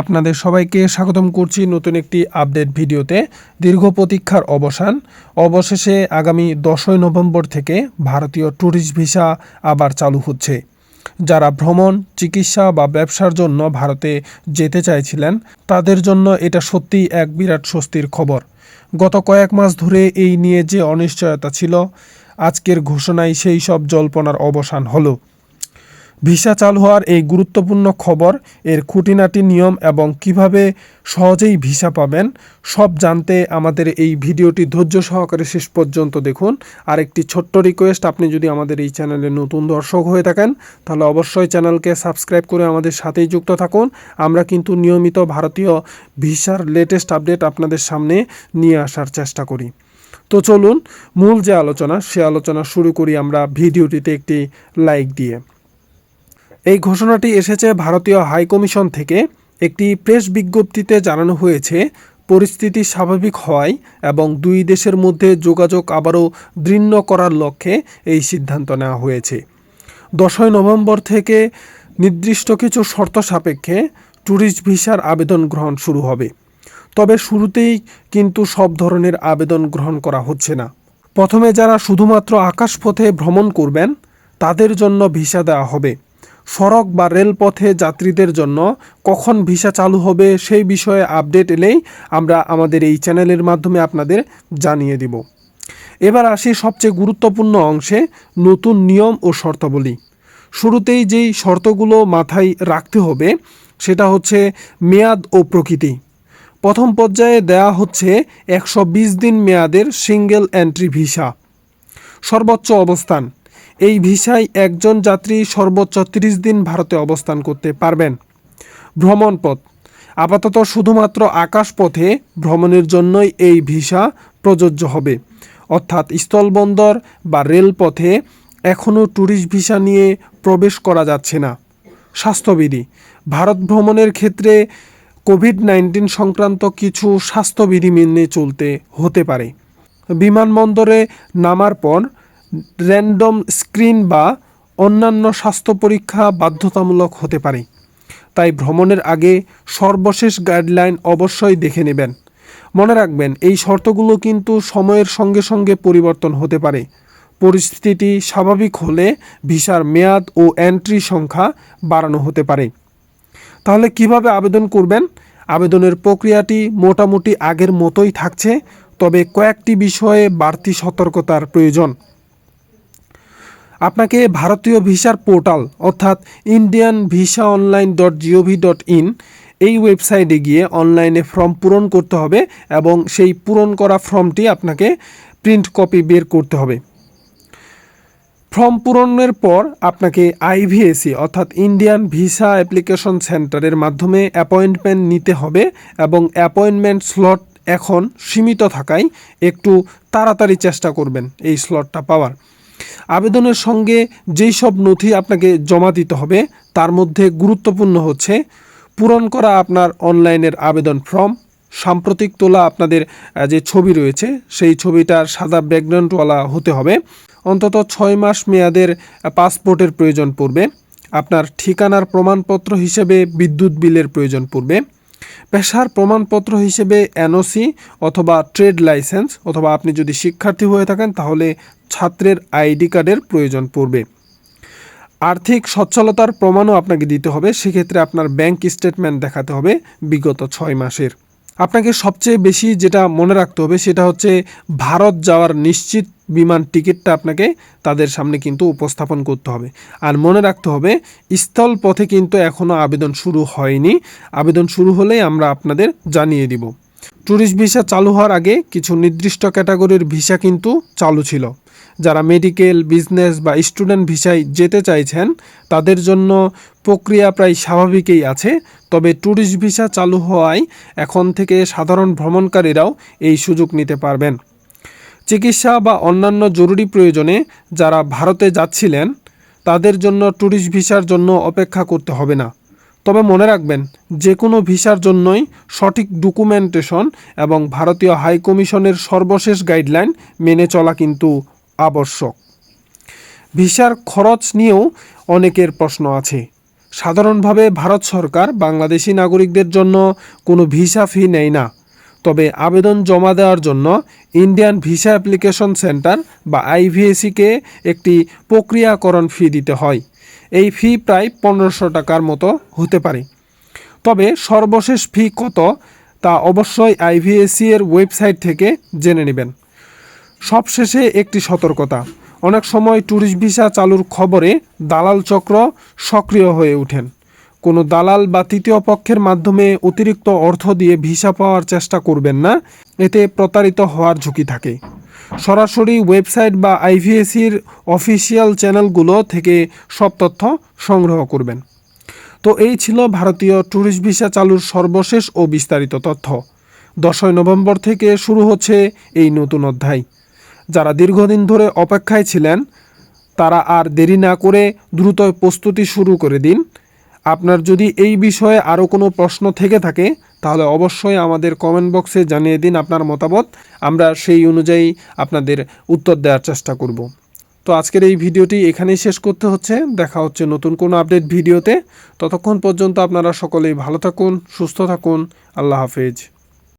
আপনাদের সবাইকে স্বাগতম করছি নতুন একটি আপডেট ভিডিওতে। দীর্ঘ প্রতীক্ষার অবসান। অবশেষে আগামী দশই নভেম্বর থেকে ভারতীয় ট্যুরিস্ট ভিসা আবার চালু হচ্ছে। যারা ভ্রমণ, চিকিৎসা বা ব্যবসার জন্য ভারতে যেতে চাইছিলেন, তাদের জন্য এটা সত্যিই এক বিরাট স্বস্তির খবর। গত কয়েক মাস ধরে এই নিয়ে যে অনিশ্চয়তা ছিল, আজকের ঘোষণায় সেই সব জল্পনার অবসান হলো। ভিসা চালু হওয়ার এই গুরুত্বপূর্ণ খবর, এর খুঁটিনাটি নিয়ম এবং কীভাবে সহজেই ভিসা পাবেন, সব জানতে আমাদের এই ভিডিওটি ধৈর্য সহকারে শেষ পর্যন্ত দেখুন। আর একটি ছোট্ট রিকোয়েস্ট আপনি যদি আমাদের এই চ্যানেলে নতুন দর্শক হয়ে থাকেন, তাহলে অবশ্যই চ্যানেলকে সাবস্ক্রাইব করে আমাদের সাথেই যুক্ত থাকুন। আমরা কিন্তু নিয়মিত ভারতীয় ভিসার লেটেস্ট আপডেট আপনাদের সামনে নিয়ে আসার চেষ্টা করি। তো চলুন, মূল যে আলোচনা, সে আলোচনা শুরু করি আমরা ভিডিওটিতে একটি লাইক দিয়ে। এই ঘোষণাটি এসেছে ভারতীয় হাইকমিশন থেকে। একটি প্রেস বিজ্ঞপ্তিতে জানানো হয়েছে, পরিস্থিতি স্বাভাবিক হওয়ায় এবং দুই দেশের মধ্যে যোগাযোগ আবারও দৃঢ় করার লক্ষ্যে এই সিদ্ধান্ত নেওয়া হয়েছে। দশই নভেম্বর থেকে নির্দিষ্ট কিছু শর্ত সাপেক্ষে ট্যুরিস্ট ভিসার আবেদন গ্রহণ শুরু হবে। তবে শুরুতেই কিন্তু সব ধরনের আবেদন গ্রহণ করা হচ্ছে না। প্রথমে যারা শুধুমাত্র আকাশপথে ভ্রমণ করবেন, তাদের জন্য ভিসা দেওয়া হবে। সড়ক বা রেলপথে যাত্রীদের জন্য কখন ভিসা চালু হবে সেই বিষয়ে আপডেট এলেই আমরা আমাদের এই চ্যানেলের মাধ্যমে আপনাদের জানিয়ে দিব। এবার আসি সবচেয়ে গুরুত্বপূর্ণ অংশে, নতুন নিয়ম ও শর্তাবলী। শুরুতেই যেই শর্তগুলো মাথায় রাখতে হবে, সেটা হচ্ছে মেয়াদ ও প্রকৃতি। প্রথম পর্যায়ে দেয়া হচ্ছে একশো বিশ দিন মেয়াদের সিঙ্গেল এন্ট্রি ভিসা। সর্বোচ্চ অবস্থান। এই ভিসায় একজন যাত্রী সর্বোচ্চ ৩০ দিন ভারতে অবস্থান করতে পারবেন। ভ্রমণ পথ। আপাতত শুধুমাত্র আকাশপথে ভ্রমণের জন্যই এই ভিসা প্রযোজ্য হবে। অর্থাৎ স্থলবন্দর বা রেলপথে এখনও ট্যুরিস্ট ভিসা নিয়ে প্রবেশ করা যাচ্ছে না। স্বাস্থ্যবিধি। ভারত ভ্রমণের ক্ষেত্রে কোভিড নাইন্টিন সংক্রান্ত কিছু স্বাস্থ্যবিধি মেনে চলতে হতে পারে। বিমানবন্দরে নামার পর র্যান্ডম স্ক্রিন বা অন্যান্য স্বাস্থ্য পরীক্ষা বাধ্যতামূলক হতে পারে। তাই ভ্রমণের আগে সর্বশেষ গাইডলাইন অবশ্যই দেখে নেবেন। মনে রাখবেন, এই শর্তগুলো কিন্তু সময়ের সঙ্গে সঙ্গে পরিবর্তন হতে পারে। পরিস্থিতি স্বাভাবিক হলে ভিসার মেয়াদ ও এন্ট্রি সংখ্যা বাড়ানো হতে পারে। তাহলে কীভাবে আবেদন করবেন? আবেদনের প্রক্রিয়াটি মোটামুটি আগের মতোই থাকছে, তবে কয়েকটি বিষয়ে বাড়তি সতর্কতার প্রয়োজন। আপনাকে ভারতীয় ভিসার পোর্টাল অর্থাৎ Indian visa online dot GOV dot in এই ওয়েবসাইটে গিয়ে অনলাইনে ফর্ম পূরণ করতে হবে এবং সেই পূরণ করা ফর্মটি আপনাকে প্রিন্ট কপি বের করতে হবে। ফর্ম পূরণের পর আপনাকে আইভিএসি অর্থাৎ ইন্ডিয়ান ভিসা অ্যাপ্লিকেশন সেন্টারের মাধ্যমে অ্যাপয়েন্টমেন্ট নিতে হবে এবং অ্যাপয়েন্টমেন্ট স্লট এখন সীমিত থাকায় একটু তাড়াতাড়ি চেষ্টা করবেন এই স্লটটা পাওয়ার। আবেদনের সঙ্গে যেই সব নথি আপনাকে জমা দিতে হবে, তার মধ্যে গুরুত্বপূর্ণ হচ্ছে পূরণ করা আপনার অনলাইনের আবেদন ফর্ম, সাম্প্রতিক তোলা আপনাদের যে ছবি রয়েছে, সেই ছবিটার সাদা ব্যাকগ্রাউন্ডওয়ালা হতে হবে। অন্তত ছয় মাস মেয়াদের পাসপোর্টের প্রয়োজন পড়বে। আপনার ঠিকানার প্রমাণপত্র হিসেবে বিদ্যুৎ বিলের প্রয়োজন পড়বে। পেশার প্রমাণপত্র হিসেবে এনওসি অথবা ট্রেড লাইসেন্স অথবা আপনি যদি শিক্ষার্থী হয়ে থাকেন, তাহলে ছাত্রের আইডি কার্ডের প্রয়োজন পড়বে। আর্থিক সচ্ছলতার প্রমাণও আপনাকে দিতে হবে। সেক্ষেত্রে আপনার ব্যাংক স্টেটমেন্ট দেখাতে হবে বিগত ছয় মাসের। আপনাকে সবচেয়ে বেশি যেটা মনে রাখতে হবে, সেটা হচ্ছে ভারত যাওয়ার নিশ্চিত বিমান টিকিটটা আপনাকে তাদের সামনে কিন্তু উপস্থাপন করতে হবে। আর মনে রাখতে হবে, স্থল পথে কিন্তু এখনও আবেদন শুরু হয়নি। আবেদন শুরু হলেই আমরা আপনাদের জানিয়ে দিব। ট্যুরিস্ট ভিসা চালু হওয়ার আগে কিছু নির্দিষ্ট ক্যাটাগরির ভিসা কিন্তু চালু ছিল। যারা মেডিকেল, বিজনেস বা স্টুডেন্ট ভিসায় যেতে চাইছেন, তাদের জন্য প্রক্রিয়া প্রায় স্বাভাবিকই আছে। তবে ট্যুরিস্ট ভিসা চালু হওয়ায় এখন থেকে সাধারণ ভ্রমণকারীরাও এই সুযোগ নিতে পারবেন। চিকিৎসা বা অন্যান্য জরুরি প্রয়োজনে যারা ভারতে যাচ্ছিলেন, তাদের জন্য ট্যুরিস্ট ভিসার জন্য অপেক্ষা করতে হবে না। তবে মনে রাখবেন যে কোনো ভিসার জন্যই সঠিক ডকুমেন্টেশন এবং ভারতীয় হাই কমিশনের সর্বশেষ গাইডলাইন মেনে চলা কিন্তু আবশ্যক। ভিসার খরচ নিয়েও অনেকের প্রশ্ন আছে। সাধারণভাবে ভারত সরকার বাংলাদেশি নাগরিকদের জন্য কোনো ভিসা ফি নেয় না। তবে আবেদন জমা দেওয়ার জন্য ইন্ডিয়ান ভিসা অ্যাপ্লিকেশন সেন্টার বা আইভিএসিকে একটি প্রক্রিয়াকরণ ফি দিতে হয়। এই ফি প্রায় পনেরোশো টাকার মতো হতে পারে। তবে সর্বশেষ ফি কত তা অবশ্যই আইভিএসি এর ওয়েবসাইট থেকে জেনে নেবেন। সবশেষে একটি সতর্কতা। অনেক সময় ট্যুরিস্ট ভিসা চালুর খবরে দালাল চক্র সক্রিয় হয়ে ওঠেন। কোনো দালাল বা তৃতীয় পক্ষের মাধ্যমে অতিরিক্ত অর্থ দিয়ে ভিসা পাওয়ার চেষ্টা করবেন না, এতে প্রতারিত হওয়ার ঝুঁকি থাকে। সরাসরি ওয়েবসাইট বা আইভিএসির অফিসিয়াল চ্যানেলগুলো থেকে সব তথ্য সংগ্রহ করবেন। তো এই ছিল ভারতীয় ট্যুরিস্ট ভিসা চালুর সর্বশেষ ও বিস্তারিত তথ্য। দশই নভেম্বর থেকে শুরু হচ্ছে এই নতুন অধ্যায়। যারা দীর্ঘদিন ধরে অপেক্ষায় ছিলেন, তারা আর দেরি না করে দ্রুত প্রস্তুতি শুরু করে দিন। আপনার যদি এই বিষয়ে আরও কোনো প্রশ্ন থেকে থাকে, তাহলে অবশ্যই আমাদের কমেন্ট বক্সে জানিয়ে দিন আপনার মতামত। আমরা সেই অনুযায়ী আপনাদের উত্তর দেওয়ার চেষ্টা করব। তো আজকের এই ভিডিওটি এখানেই শেষ করতে হচ্ছে। দেখা হচ্ছে নতুন কোনো আপডেট ভিডিওতে। ততক্ষণ পর্যন্ত আপনারা সকলেই ভালো থাকুন, সুস্থ থাকুন। আল্লাহ হাফেজ।